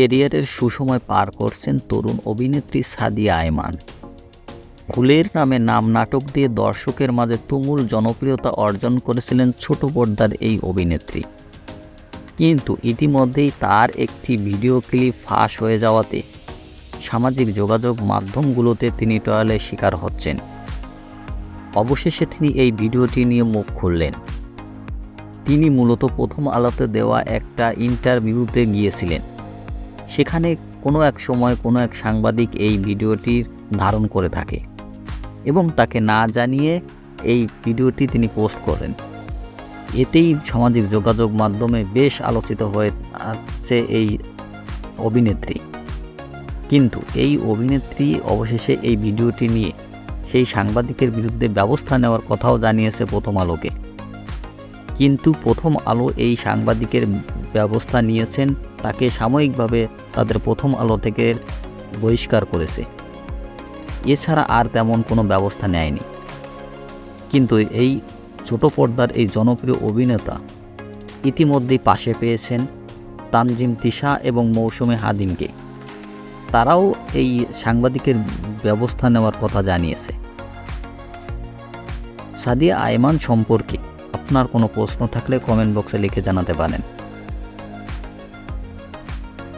কেরিয়ারের সুসময় পার করছেন তরুণ অভিনেত্রী সাদিয়া আয়মান। ফুলের নামে নাম নাটক দিয়ে দর্শকের মাঝে তুমুল জনপ্রিয়তা অর্জন করেছিলেন ছোট পর্দার এই অভিনেত্রী। কিন্তু ইতিমধ্যেই তার একটি ভিডিও ক্লিপ ফাঁস হয়ে যাওয়াতে সামাজিক যোগাযোগ মাধ্যমগুলোতে তিনি ট্রয়ালের শিকার হচ্ছেন। অবশেষে তিনি এই ভিডিওটি নিয়ে মুখ খুললেন। তিনি মূলত প্রথম আলোতে দেওয়া একটা ইন্টারভিউতে গিয়েছিলেন। সেখানে কোনো এক সময় কোনো এক সাংবাদিক এই ভিডিওটির ধারণ করে থাকে এবং তাকে না জানিয়ে এই ভিডিওটি তিনি পোস্ট করেন। এতেই সামাজিক যোগাযোগ মাধ্যমে বেশ আলোচিত হয়ে আছে এই অভিনেত্রী। কিন্তু এই অভিনেত্রী অবশেষে এই ভিডিওটি নিয়ে সেই সাংবাদিকের বিরুদ্ধে ব্যবস্থা নেওয়ার কথাও জানিয়েছে প্রথম আলোকে। কিন্তু প্রথম আলো এই সাংবাদিকের ব্যবস্থা নিয়েছেন, তাকে সাময়িকভাবে তাদের প্রথম আলো থেকে বহিষ্কার করেছে। এছাড়া আর তেমন কোনো ব্যবস্থা নেয়নি। কিন্তু এই ছোট পর্দার এই জনপ্রিয় অভিনেতা ইতিমধ্যেই পাশে পেয়েছেন তানজিম তিশা এবং মৌসুমে হাদিমকে। তারাও এই সাংবাদিকের ব্যবস্থা নেওয়ার কথা জানিয়েছে। সাদিয়া আয়মান সম্পর্কে আপনার কোনো প্রশ্ন থাকলে কমেন্ট বক্সে লিখে জানাতে পারেন।